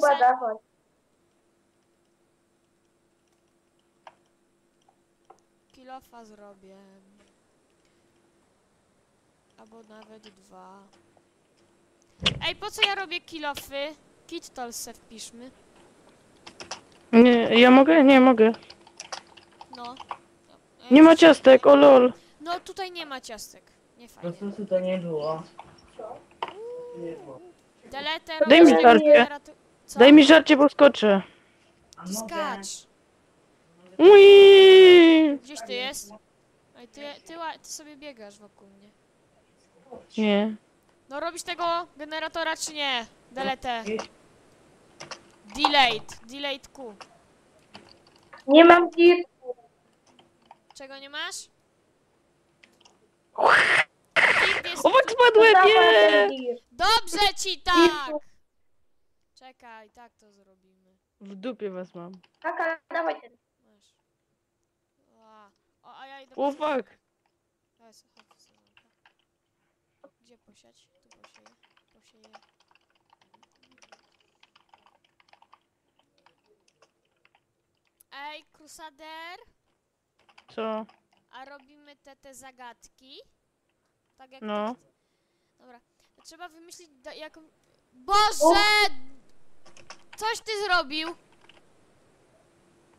Chodź. Kilofa zrobię. Albo nawet dwa. Ej, po co ja robię kilofy? Kittol se wpiszmy. Nie, ja mogę? Nie mogę. No. Nie ma ciastek, o lol. No tutaj nie ma ciastek. Nie fajnie. Procesu to nie było. Delete Daj mi robisz generator- Co? Daj mi żarcie, bo skoczę. To skacz. Ui! Gdzieś ty jest? Ej, ty, ty, ła- ty sobie biegasz wokół mnie. Nie. No robisz tego generatora czy nie? Delete. Delayed. Delayed Q. Nie mam dirtu. Czego nie masz? Jest... O, fuck, spadłem, nie! Dobrze ci tak! Czekaj, tak to zrobimy. W dupie was mam. Tak, ale dawaj ten. Masz. Ła. O, a ja idę O, po... fuck. Chodź, chodź, Sylwanka. Gdzie posiać? Tu posieję. Posieję. Ej, Crusader, Co? a robimy te, te zagadki? Tak jak No. Dobra. Trzeba wymyślić da, jaką... Boże! Coś ty zrobił!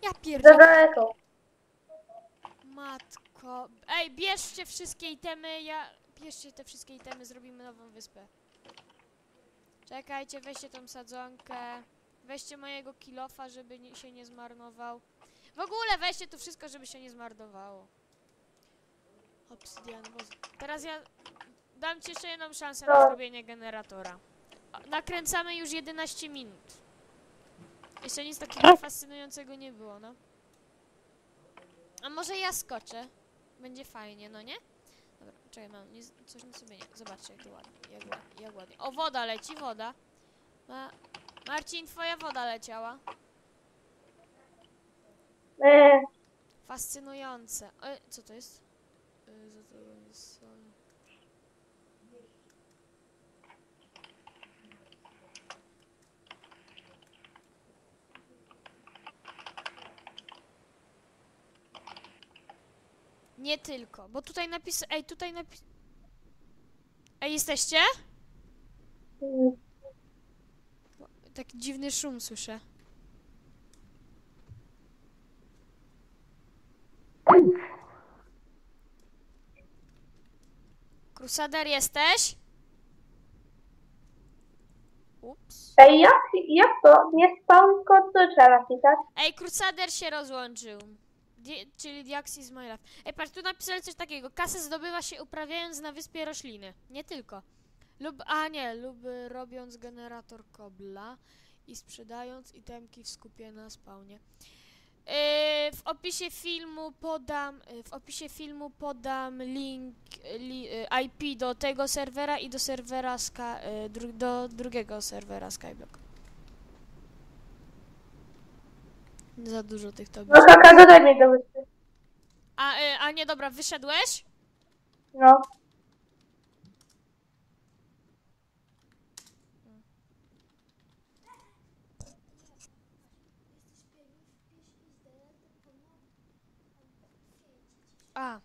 Ja Za pierdolę. daleko. Matko. Ej, bierzcie wszystkie itemy, ja... Bierzcie te wszystkie itemy, zrobimy nową wyspę. Czekajcie, weźcie tą sadzonkę. Weźcie mojego kilofa, żeby nie, się nie zmarnował. W ogóle weźcie tu wszystko, żeby się nie zmarnowało. Obsydian, bo... Teraz ja dam ci jeszcze jedną szansę na No. zrobienie generatora. Nakręcamy już 11 minut. Jeszcze nic takiego Tak. fascynującego nie było, no. A może ja skoczę? Będzie fajnie, no nie? Dobra, czekaj, mam nie, coś na sobie nie. Zobaczcie, jak to ładnie, jak, ładnie, jak ładnie. O, woda leci, woda. Ma, Marcin, twoja woda leciała. E, Fascynujące. E, co to jest? E, co to jest? E, Nie tylko, bo tutaj napis... Ej, tutaj napis... Ej, jesteście? Taki dziwny szum słyszę. Crusader jesteś? Ups. Ej, jak, jak to? Nie kod to trzeba napisać. Ej, Crusader się rozłączył. Czyli Diax is my life. Ej, patrz, tu napisali coś takiego. Kasę zdobywa się uprawiając na wyspie rośliny. Nie tylko. Lub, a nie, lub robiąc generator kobla i sprzedając itemki w skupie na spawnie. Yy, w opisie filmu podam, yy, w opisie filmu podam link yy, li, yy, IP do tego serwera i do serwera dru, do drugiego serwera Skyblock. Za dużo tych No tablic. kaka, dodaj mnie do wyspy. A, y, a nie, dobra, wyszedłeś? No. A,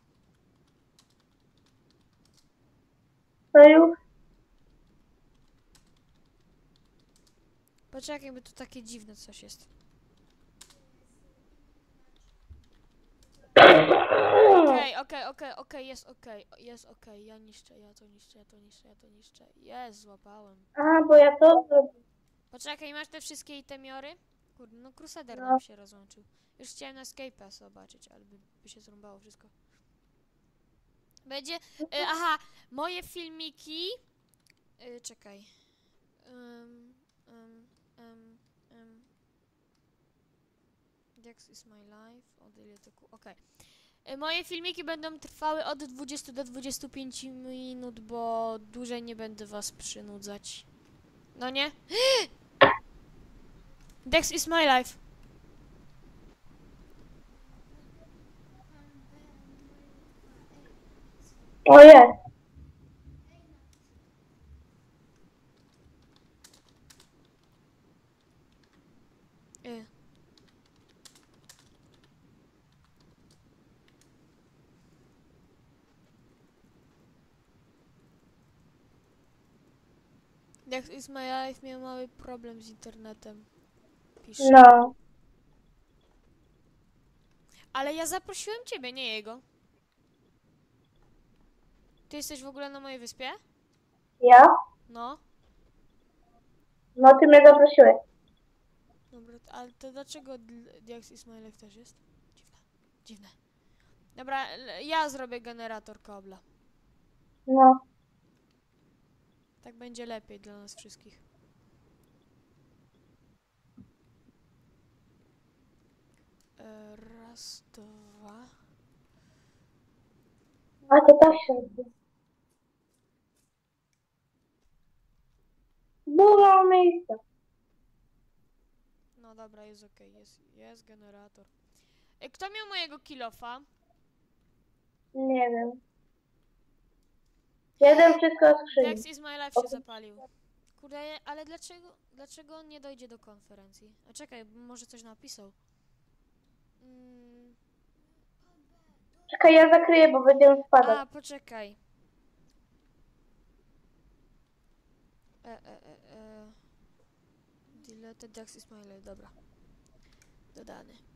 To już. poczekaj, bo tu takie dziwne coś jest. Okej, okej, okej, jest okej, jest okej, ja niszczę, ja to niszczę, ja to niszczę, ja to niszczę. Jest, złapałem. A, bo ja to zrobię. Poczekaj, masz te wszystkie itemiory? Kurde, no Crusader No. nam się rozłączył. Już chciałem na Skype'a zobaczyć, ale by, by się zrąbało wszystko. Będzie, e, aha, moje filmiki, e, czekaj. Um, um, um, um. Dex is my life, od ile to ku... okej. E, Moje filmiki będą trwały od 20 do 25 minut, bo dłużej nie będę was przynudzać. No nie? Dex is my life. O jest. Y. Jak is my life miał mały problem z internetem. Pisze. No. Ale ja zaprosiłem ciebie, nie jego. Ty jesteś w ogóle na mojej wyspie? Ja? No. No ty mnie zaprosiłeś. Dobra, ale to dlaczego dl- Diax Ismailew też jest? Dziwne. Dziwne. Dobra, ja zrobię generator kabla. No. Tak będzie lepiej dla nas wszystkich. E, Raz, dwa. A to tak się robi. Było miejsce. No dobra, jest okej, jest, jest generator. E, Kto miał mojego kilofa? Nie wiem. Jeden wszystko skrzyni. Diax Ismailew się zapalił. Kurde, ale dlaczego, dlaczego on nie dojdzie do konferencji? A czekaj, może coś napisał. Mm, Czekaj, ja zakryję, bo będziemy spadać. A, poczekaj. E, e, e, e. Deleted Dax Ismail, dobra. Dodany.